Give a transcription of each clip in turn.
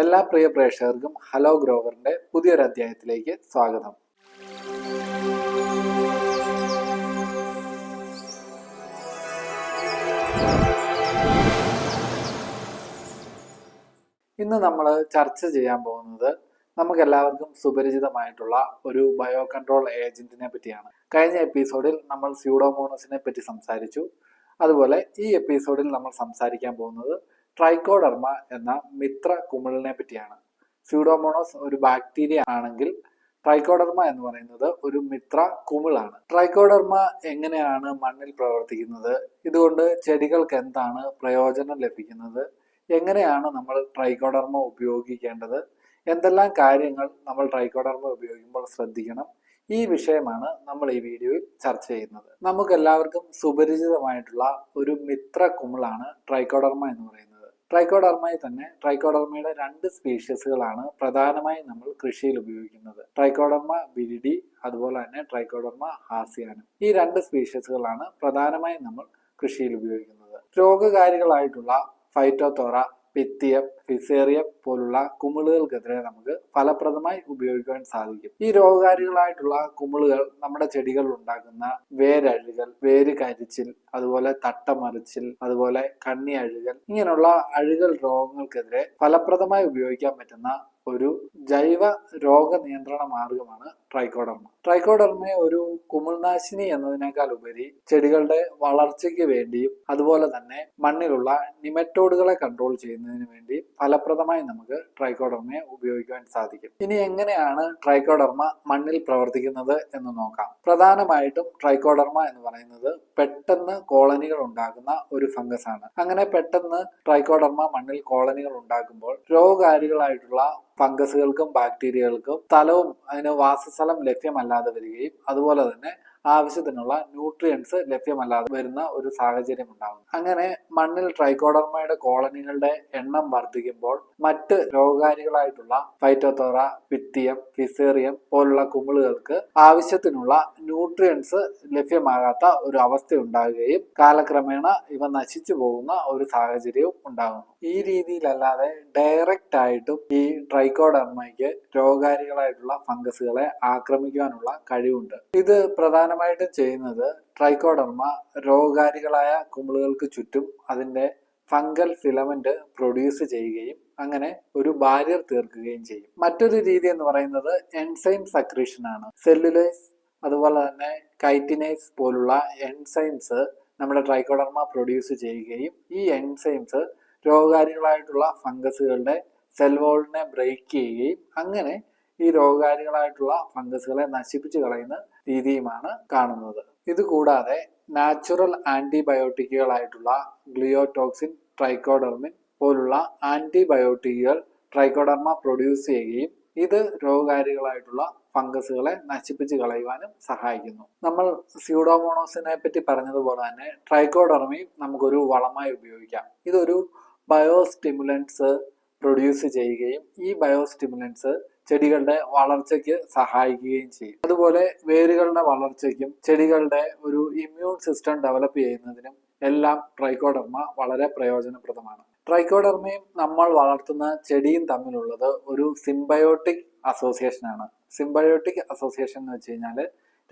എല്ലാ പ്രിയ പ്രേക്ഷകർക്കും ഹലോ ഗ്രോവറിന്റെ പുതിയൊരു അധ്യായത്തിലേക്ക് സ്വാഗതം. ഇന്ന് നമ്മൾ ചർച്ച ചെയ്യാൻ പോകുന്നത് നമുക്ക് എല്ലാവർക്കും സുപരിചിതമായിട്ടുള്ള ഒരു ബയോ കൺട്രോൾ ഏജന്റിനെ പറ്റിയാണ്. കഴിഞ്ഞ എപ്പിസോഡിൽ നമ്മൾ സ്യൂഡോമോണസിനെ പറ്റി സംസാരിച്ചു. അതുപോലെ ഈ എപ്പിസോഡിൽ നമ്മൾ സംസാരിക്കാൻ പോകുന്നത് ട്രൈക്കോഡർമ എന്ന മിത്ര കുമിളിനെ പറ്റിയാണ്. സ്യൂഡോമോണോസ് ഒരു ബാക്ടീരിയ ആണെങ്കിൽ ട്രൈക്കോഡർമ എന്ന് പറയുന്നത് ഒരു മിത്ര കുമിളാണ്. ട്രൈക്കോഡർമ എങ്ങനെയാണ് മണ്ണിൽ പ്രവർത്തിക്കുന്നത്? ഇതുകൊണ്ട് ചെടികൾക്ക് എന്താണ് പ്രയോജനം ലഭിക്കുന്നത്? എങ്ങനെയാണ് നമ്മൾ ട്രൈക്കോഡർമ ഉപയോഗിക്കേണ്ടത്? എന്തെല്ലാം കാര്യങ്ങൾ നമ്മൾ ട്രൈക്കോഡർമ ഉപയോഗിക്കുമ്പോൾ ശ്രദ്ധിക്കണം? ഈ വിഷയമാണ് നമ്മൾ ഈ വീഡിയോയിൽ ചർച്ച ചെയ്യുന്നത്. നമുക്കെല്ലാവർക്കും സുപരിചിതമായിട്ടുള്ള ഒരു മിത്ര കുമിളാണ് ട്രൈക്കോഡർമ എന്ന് പറയുന്നത്. ട്രൈക്കോഡർമയിൽ തന്നെ ട്രൈക്കോഡർമയുടെ രണ്ട് സ്പീഷീസുകളാണ് പ്രധാനമായി നമ്മൾ കൃഷിയിൽ ഉപയോഗിക്കുന്നത്. ട്രൈക്കോഡർമ ബിരിഡി അതുപോലെ തന്നെ ട്രൈക്കോഡർമ ഹാസിയാനും. ഈ രണ്ട് സ്പീഷീസുകളാണ് പ്രധാനമായും നമ്മൾ കൃഷിയിൽ ഉപയോഗിക്കുന്നത്. രോഗകാരികളായിട്ടുള്ള ഫൈറ്റോത്തോറ പിത്തിയം ഫിസേറിയം പോലുള്ള കുമിളുകൾക്കെതിരെ നമുക്ക് ഫലപ്രദമായി ഉപയോഗിക്കാൻ സാധിക്കും. ഈ രോഗകാരികളായിട്ടുള്ള കുമിളുകൾ നമ്മുടെ ചെടികളിൽ ഉണ്ടാക്കുന്ന വേരഴുകൽ വേര് കരിച്ചിൽ അതുപോലെ തട്ടമറിച്ചിൽ അതുപോലെ കണ്ണി അഴുകൽ ഇങ്ങനെയുള്ള അഴുകൽ രോഗങ്ങൾക്കെതിരെ ഫലപ്രദമായി ഉപയോഗിക്കാൻ പറ്റുന്ന ഒരു ജൈവ രോഗ രോഗനിയന്ത്രണ മാർഗമാണ് ട്രൈക്കോഡർമ. ട്രൈക്കോഡർമയെ ഒരു കുമിൾനാശിനി എന്നതിനേക്കാൾ ഉപരി ചെടികളുടെ വളർച്ചയ്ക്ക് വേണ്ടിയും അതുപോലെ തന്നെ മണ്ണിലുള്ള നിമറ്റോഡുകളെ കൺട്രോൾ ചെയ്യുന്നതിന് വേണ്ടി ഫലപ്രദമായി നമുക്ക് ട്രൈക്കോഡർമയെ ഉപയോഗിക്കാൻ സാധിക്കും. ഇനി എങ്ങനെയാണ് ട്രൈക്കോഡർമ മണ്ണിൽ പ്രവർത്തിക്കുന്നത് എന്ന് നോക്കാം. പ്രധാനമായിട്ടും ട്രൈക്കോഡർമ എന്ന് പറയുന്നത് പെട്ടെന്ന് കോളനികൾ ഉണ്ടാകുന്ന ഒരു ഫംഗസ് ആണ് അങ്ങനെ പെട്ടെന്ന് ട്രൈക്കോഡർമ മണ്ണിൽ കോളനികൾ ഉണ്ടാക്കുമ്പോൾ രോഗകാരികളായിട്ടുള്ള ഫംഗസുകൾക്കും ബാക്ടീരിയകൾക്കും സ്ഥലവും അതിന് വാസസ്ഥലം ലഭ്യമല്ലാതെ വരികയും അതുപോലെ തന്നെ ആവശ്യത്തിനുള്ള ന്യൂട്രിയൻസ് ലഭ്യമല്ലാതെ വരുന്ന ഒരു സാഹചര്യം ഉണ്ടാകും. അങ്ങനെ മണ്ണിൽ ട്രൈക്കോഡർമയുടെ കോളനികളുടെ എണ്ണം വർദ്ധിക്കുമ്പോൾ മറ്റ് രോഗകാരികളായിട്ടുള്ള ഫൈറ്റോത്തോറ പിത്തിയം ഫിസേറിയം പോലുള്ള കുമിളുകൾക്ക് ആവശ്യത്തിനുള്ള ന്യൂട്രിയൻസ് ലഭ്യമാകാത്ത ഒരു അവസ്ഥ ഉണ്ടാകുകയും കാലക്രമേണ ഇവ നശിച്ചു പോകുന്ന ഒരു സാഹചര്യവും ഉണ്ടാകുന്നു. ഈ രീതിയിലല്ലാതെ ഡയറക്റ്റ് ആയിട്ടും ഈ ട്രൈക്കോഡർമയ്ക്ക് രോഗകാരികളായിട്ടുള്ള ഫംഗസുകളെ ആക്രമിക്കുവാനുള്ള കഴിവുണ്ട്. ഇത് പ്രധാനമായിട്ടും ചെയ്യുന്നത് ട്രൈക്കോഡർമ രോഗകാരികളായ കുമിളുകൾക്ക് ചുറ്റും അതിന്റെ ഫംഗൽ ഫിലമെന്റ് പ്രൊഡ്യൂസ് ചെയ്യുകയും അങ്ങനെ ഒരു ബാരിയർ തീർക്കുകയും ചെയ്യും. മറ്റൊരു രീതി എന്ന് പറയുന്നത് എൻസൈം സക്രീഷൻ ആണ് സെല്ലുലൈസ് അതുപോലെ തന്നെ കൈറ്റിനൈസ് പോലുള്ള എൻസൈംസ് നമ്മുടെ ട്രൈക്കോഡർമ പ്രൊഡ്യൂസ് ചെയ്യുകയും ഈ എൻസൈംസ് രോഗകാരികളായിട്ടുള്ള ഫംഗസുകളുടെ സെൽ വോളിനെ ബ്രേക്ക് ചെയ്യുകയും അങ്ങനെ ഈ രോഗകാരികളായിട്ടുള്ള ഫംഗസുകളെ നശിപ്പിച്ചു കളയുന്ന രീതിയുമാണ് കാണുന്നത്. ഇത് കൂടാതെ നാച്ചുറൽ ആന്റിബയോട്ടിക്കുകളായിട്ടുള്ള ഗ്ലിയോടോക്സിൻ ട്രൈക്കോഡർമിൻ പോലുള്ള ആന്റിബയോട്ടിക്കുകൾ ട്രൈക്കോഡർമ പ്രൊഡ്യൂസ് ചെയ്യുകയും ഇത് രോഗകാരികളായിട്ടുള്ള ഫംഗസുകളെ നശിപ്പിച്ച് കളയുവാനും സഹായിക്കുന്നു. നമ്മൾ സ്യൂഡോമോണോസിനെ പറ്റി പറഞ്ഞതുപോലെ തന്നെ ട്രൈക്കോഡർമയും നമുക്കൊരു വളമായി ഉപയോഗിക്കാം. ഇതൊരു ബയോസ്റ്റിമുലൻസ് പ്രൊഡ്യൂസ് ചെയ്യുകയും ഈ ബയോസ്റ്റിമുലൻസ് ചെടികളുടെ വളർച്ചയ്ക്ക് സഹായിക്കുകയും ചെയ്യും. അതുപോലെ വേരുകളുടെ വളർച്ചയ്ക്കും ചെടികളുടെ ഒരു ഇമ്മ്യൂൺ സിസ്റ്റം ഡെവലപ്പ് ചെയ്യുന്നതിനും എല്ലാം ട്രൈക്കോഡർമ വളരെ പ്രയോജനപ്രദമാണ്. ട്രൈക്കോഡർമയും നമ്മൾ വളർത്തുന്ന ചെടിയും തമ്മിലുള്ളത് ഒരു സിംബയോട്ടിക് അസോസിയേഷൻ ആണ്. സിംബയോട്ടിക് അസോസിയേഷൻ എന്ന് വെച്ച് കഴിഞ്ഞാൽ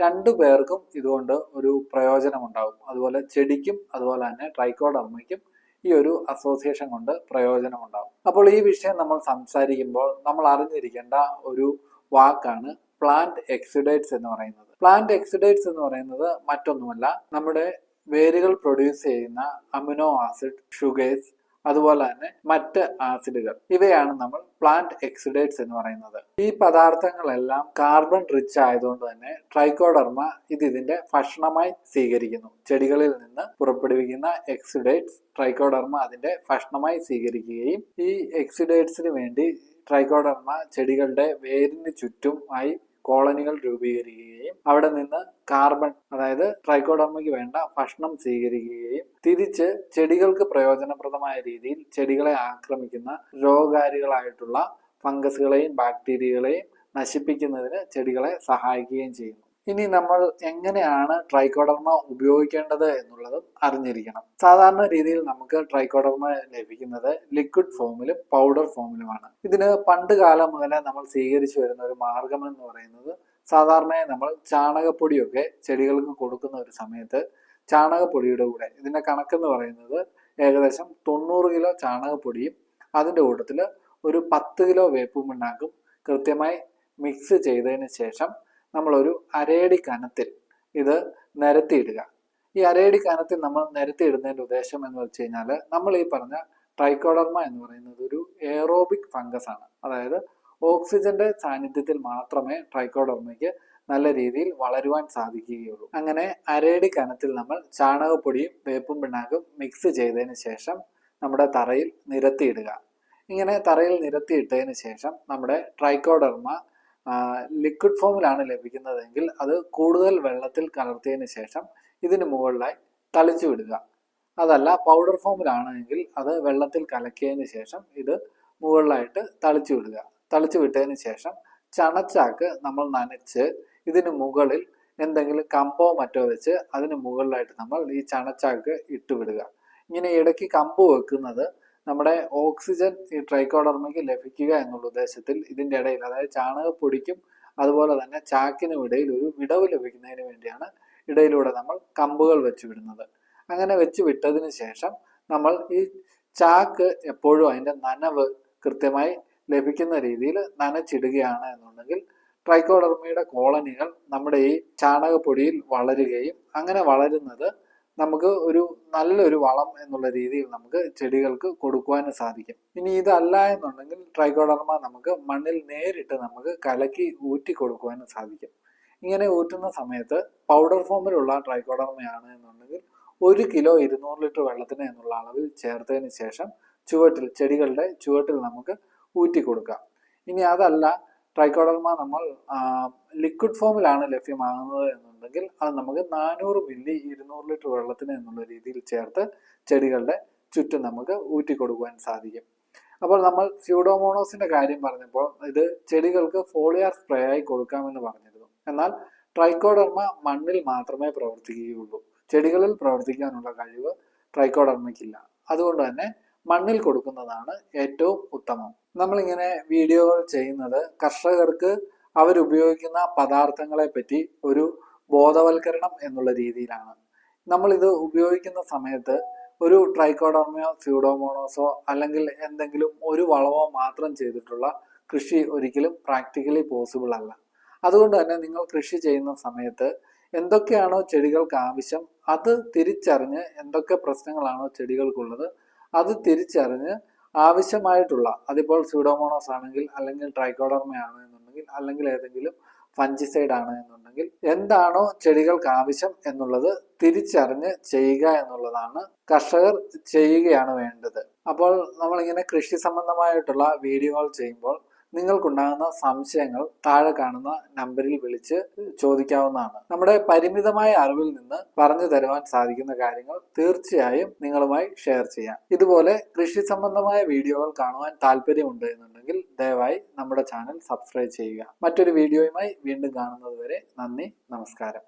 രണ്ടു പേർക്കും ഇതുകൊണ്ട് ഒരു പ്രയോജനമുണ്ടാകും അതുപോലെ ചെടിക്കും അതുപോലെ തന്നെ ട്രൈക്കോഡർമയ്ക്കും ഈ ഒരു അസോസിയേഷൻ കൊണ്ട് പ്രയോജനം ഉണ്ടാകും അപ്പോൾ ഈ വിഷയം നമ്മൾ സംസാരിക്കുമ്പോൾ നമ്മൾ അറിഞ്ഞിരിക്കേണ്ട ഒരു വാക്കാണ് പ്ലാന്റ് എക്സിഡേറ്റ്സ് എന്ന് പറയുന്നത്. പ്ലാന്റ് എക്സിഡേറ്റ്സ് എന്ന് പറയുന്നത് മറ്റൊന്നുമല്ല നമ്മുടെ വേരുകൾ പ്രൊഡ്യൂസ് ചെയ്യുന്ന അമിനോ ആസിഡ് ഷുഗേഴ്സ് അതുപോലെ തന്നെ മറ്റ് ആസിഡുകൾ. ഇവയാണ് നമ്മൾ പ്ലാന്റ് എക്സിഡേറ്റ്സ് എന്ന് പറയുന്നത്. ഈ പദാർത്ഥങ്ങളെല്ലാം കാർബൺ റിച്ച് ആയതുകൊണ്ട് തന്നെ ട്രൈക്കോഡർമ ഇത് ഇതിന്റെ ഭക്ഷണമായി സ്വീകരിക്കുന്നു. ചെടികളിൽ നിന്ന് പുറപ്പെടുവിക്കുന്ന എക്സിഡേറ്റ്സ് ട്രൈക്കോഡർമ അതിന്റെ ഭക്ഷണമായി സ്വീകരിക്കുകയും ഈ എക്സിഡേറ്റ്സിന് വേണ്ടി ട്രൈക്കോഡർമ ചെടികളുടെ വേരിന് ചുറ്റും ആയി കോളനികൾ രൂപീകരിക്കുകയും അവിടെ നിന്ന് കാർബൺ അതായത് ട്രൈക്കോഡർമയ്ക്ക് വേണ്ട ഭക്ഷണം സ്വീകരിക്കുകയും തിരിച്ച് ചെടികൾക്ക് പ്രയോജനപ്രദമായ രീതിയിൽ ചെടികളെ ആക്രമിക്കുന്ന രോഗകാരികളായിട്ടുള്ള ഫംഗസുകളെയും ബാക്ടീരിയകളെയും നശിപ്പിക്കുന്നതിന് ചെടികളെ സഹായിക്കുകയും ചെയ്യുന്നു. ഇനി നമ്മൾ എങ്ങനെയാണ് ട്രൈക്കോഡർമ ഉപയോഗിക്കേണ്ടത് എന്നുള്ളതും അറിഞ്ഞിരിക്കണം. സാധാരണ രീതിയിൽ നമുക്ക് ട്രൈക്കോഡർമ ലഭിക്കുന്നത് ലിക്വിഡ് ഫോമിലും പൗഡർ ഫോമിലുമാണ്. ഇതിന് പണ്ട് കാലം മുതലേ നമ്മൾ സ്വീകരിച്ചു വരുന്ന ഒരു മാർഗം എന്ന് പറയുന്നത് സാധാരണയായി നമ്മൾ ചാണകപ്പൊടിയൊക്കെ ചെടികൾക്ക് കൊടുക്കുന്ന ഒരു സമയത്ത് ചാണകപ്പൊടിയുടെ കൂടെ ഇതിന്റെ കണക്കെന്ന് പറയുന്നത് ഏകദേശം തൊണ്ണൂറ് കിലോ ചാണകപ്പൊടിയും അതിന്റെ കൂട്ടത്തിൽ ഒരു പത്ത് കിലോ വേപ്പും പിണ്ണാക്കും കൃത്യമായി മിക്സ് ചെയ്തതിന് ശേഷം നമ്മളൊരു അരയടി കനത്തിൽ ഇത് നിരത്തിയിടുക. ഈ അരയടി കനത്തിൽ നമ്മൾ നിരത്തിയിടുന്നതിന്റെ ഉദ്ദേശം എന്ന് വെച്ച് കഴിഞ്ഞാൽ നമ്മൾ ഈ പറഞ്ഞ ട്രൈക്കോഡർമ എന്ന് പറയുന്നത് ഒരു എയറോബിക് ഫംഗസ് ആണ്. അതായത് ഓക്സിജന്റെ സാന്നിധ്യത്തിൽ മാത്രമേ ട്രൈക്കോഡർമയ്ക്ക് നല്ല രീതിയിൽ വളരുവാൻ സാധിക്കുകയുള്ളൂ. അങ്ങനെ അരയടി കനത്തിൽ നമ്മൾ ചാണകപ്പൊടിയും വേപ്പും പിണ്ണാക്കും മിക്സ് ചെയ്തതിന് ശേഷം നമ്മുടെ തറയിൽ നിരത്തിയിടുക. ഇങ്ങനെ തറയിൽ നിരത്തിയിട്ടതിന് ശേഷം നമ്മുടെ ട്രൈക്കോഡർമ ലിക്വിഡ് ഫോമിലാണ് ലഭിക്കുന്നതെങ്കിൽ അത് കൂടുതൽ വെള്ളത്തിൽ കലർത്തിയതിന് ശേഷം ഇതിന് മുകളിലായി തളിച്ചു വിടുക. അതല്ല പൗഡർ ഫോമിലാണെങ്കിൽ അത് വെള്ളത്തിൽ കലക്കിയതിന് ശേഷം ഇത് മുകളിലായിട്ട് തളിച്ചു വിടുക. തളിച്ചു വിട്ടതിന് ശേഷം ചണച്ചാക്ക് നമ്മൾ നനച്ച് ഇതിന് മുകളിൽ എന്തെങ്കിലും കമ്പോ മറ്റോ വെച്ച് അതിന് മുകളിലായിട്ട് നമ്മൾ ഈ ചണച്ചാക്ക് ഇട്ടുവിടുക ഇങ്ങനെ ഇടയ്ക്ക് കമ്പ് വെക്കുന്നത് നമ്മുടെ ഓക്സിജൻ ഈ ട്രൈക്കോഡർമയ്ക്ക് ലഭിക്കുക എന്നുള്ള ഉദ്ദേശത്തിൽ ഇതിന്റെ ഇടയിൽ അതായത് ചാണക പൊടിക്കും അതുപോലെ തന്നെ ചാക്കിനും ഇടയിൽ ഒരു വിടവ് ലഭിക്കുന്നതിന് വേണ്ടിയാണ് ഇടയിലൂടെ നമ്മൾ കമ്പുകൾ വെച്ച് വിടുന്നത്. അങ്ങനെ വെച്ച് വിട്ടതിന് ശേഷം നമ്മൾ ഈ ചാക്ക് എപ്പോഴും അതിന്റെ നനവ് കൃത്യമായി ലഭിക്കുന്ന രീതിയിൽ നനച്ചിടുകയാണ് എന്നുണ്ടെങ്കിൽ ട്രൈക്കോഡർമയുടെ കോളനികൾ നമ്മുടെ ഈ ചാണകപ്പൊടിയിൽ വളരുകയും അങ്ങനെ വളരുന്നത് നമുക്ക് ഒരു നല്ലൊരു വളം എന്നുള്ള രീതിയിൽ നമുക്ക് ചെടികൾക്ക് കൊടുക്കുവാനും സാധിക്കും. ഇനി ഇതല്ല എന്നുണ്ടെങ്കിൽ ട്രൈക്കോഡർമ നമുക്ക് മണ്ണിൽ നേരിട്ട് നമുക്ക് കലക്കി ഊറ്റി കൊടുക്കുവാനും സാധിക്കും. ഇങ്ങനെ ഊറ്റുന്ന സമയത്ത് പൗഡർ ഫോമിലുള്ള ട്രൈക്കോഡർമയാണ് എന്നുണ്ടെങ്കിൽ ഒരു കിലോ ഇരുന്നൂറ് ലിറ്റർ വെള്ളത്തിന് എന്നുള്ള അളവിൽ ചേർത്തതിന് ശേഷം ചുവട്ടിൽ ചെടികളുടെ ചുവട്ടിൽ നമുക്ക് ഊറ്റി കൊടുക്കുക ഇനി അതല്ല ട്രൈക്കോഡർമ നമ്മൾ ലിക്വിഡ് ഫോമിലാണ് ലഭ്യമാകുന്നത് എന്നുണ്ടെങ്കിൽ അത് നമുക്ക് നാനൂറ് മില്ലി ഇരുന്നൂറ് ലിറ്റർ വെള്ളത്തിന് എന്നുള്ള രീതിയിൽ ചേർത്ത് ചെടികളുടെ ചുറ്റും നമുക്ക് ഊറ്റി കൊടുക്കുവാൻ സാധിക്കും. അപ്പോൾ നമ്മൾ സ്യൂഡോമോണോസിന്റെ കാര്യം പറഞ്ഞപ്പോൾ ഇത് ചെടികൾക്ക് ഫോളിയാർ സ്പ്രേ ആയി കൊടുക്കാമെന്ന് പറഞ്ഞിരുന്നു. എന്നാൽ ട്രൈക്കോഡർമ മണ്ണിൽ മാത്രമേ പ്രവർത്തിക്കുകയുള്ളൂ. ചെടികളിൽ പ്രവർത്തിക്കാനുള്ള കഴിവ് ട്രൈക്കോഡർമയ്ക്കില്ല. അതുകൊണ്ട് തന്നെ മണ്ണിൽ കൊടുക്കുന്നതാണ് ഏറ്റവും ഉത്തമം. നമ്മളിങ്ങനെ വീഡിയോകൾ ചെയ്യുന്നത് കർഷകർക്ക് അവരുപയോഗിക്കുന്ന പദാർത്ഥങ്ങളെ പറ്റി ഒരു ബോധവൽക്കരണം എന്നുള്ള രീതിയിലാണ്. നമ്മളിത് ഉപയോഗിക്കുന്ന സമയത്ത് ഒരു ട്രൈക്കോഡർമയോ സ്യൂഡോമോണോസോ അല്ലെങ്കിൽ എന്തെങ്കിലും ഒരു വളമോ മാത്രം ചെയ്തിട്ടുള്ള കൃഷി ഒരിക്കലും പ്രാക്ടിക്കലി പോസിബിൾ അല്ല. അതുകൊണ്ട് തന്നെ നിങ്ങൾ കൃഷി ചെയ്യുന്ന സമയത്ത് എന്തൊക്കെയാണോ ചെടികൾക്ക് ആവശ്യം അത് തിരിച്ചറിഞ്ഞ് എന്തൊക്കെ പ്രശ്നങ്ങളാണോ ചെടികൾക്കുള്ളത് അത് തിരിച്ചറിഞ്ഞ് ആവശ്യമായിട്ടുള്ള അതിപ്പോൾ സ്യൂഡോമോണോസ് ആണെങ്കിൽ അല്ലെങ്കിൽ ട്രൈക്കോഡർമയാണ് എന്നുണ്ടെങ്കിൽ അല്ലെങ്കിൽ ഏതെങ്കിലും ഫഞ്ചിസൈഡ് ആണ് എന്നുണ്ടെങ്കിൽ എന്താണോ ചെടികൾക്ക് ആവശ്യം എന്നുള്ളത് തിരിച്ചറിഞ്ഞ് ചെയ്യുക എന്നുള്ളതാണ് കർഷകർ ചെയ്യുകയാണ് വേണ്ടത്. അപ്പോൾ നമ്മളിങ്ങനെ കൃഷി സംബന്ധമായിട്ടുള്ള വീഡിയോകൾ ചെയ്യുമ്പോൾ നിങ്ങൾക്കുണ്ടാകുന്ന സംശയങ്ങൾ താഴെ കാണുന്ന നമ്പറിൽ വിളിച്ച് ചോദിക്കാവുന്നതാണ്. നമ്മുടെ പരിമിതമായ അറിവിൽ നിന്ന് പറഞ്ഞു തരുവാൻ സാധിക്കുന്ന കാര്യങ്ങൾ തീർച്ചയായും നിങ്ങളുമായി ഷെയർ ചെയ്യാം. ഇതുപോലെ കൃഷി സംബന്ധമായ വീഡിയോകൾ കാണുവാൻ താല്പര്യമുണ്ട് എന്നുണ്ടെങ്കിൽ ദയവായി നമ്മുടെ ചാനൽ സബ്സ്ക്രൈബ് ചെയ്യുക. മറ്റൊരു വീഡിയോയുമായി വീണ്ടും കാണുന്നത് വരെ നന്ദി നമസ്കാരം.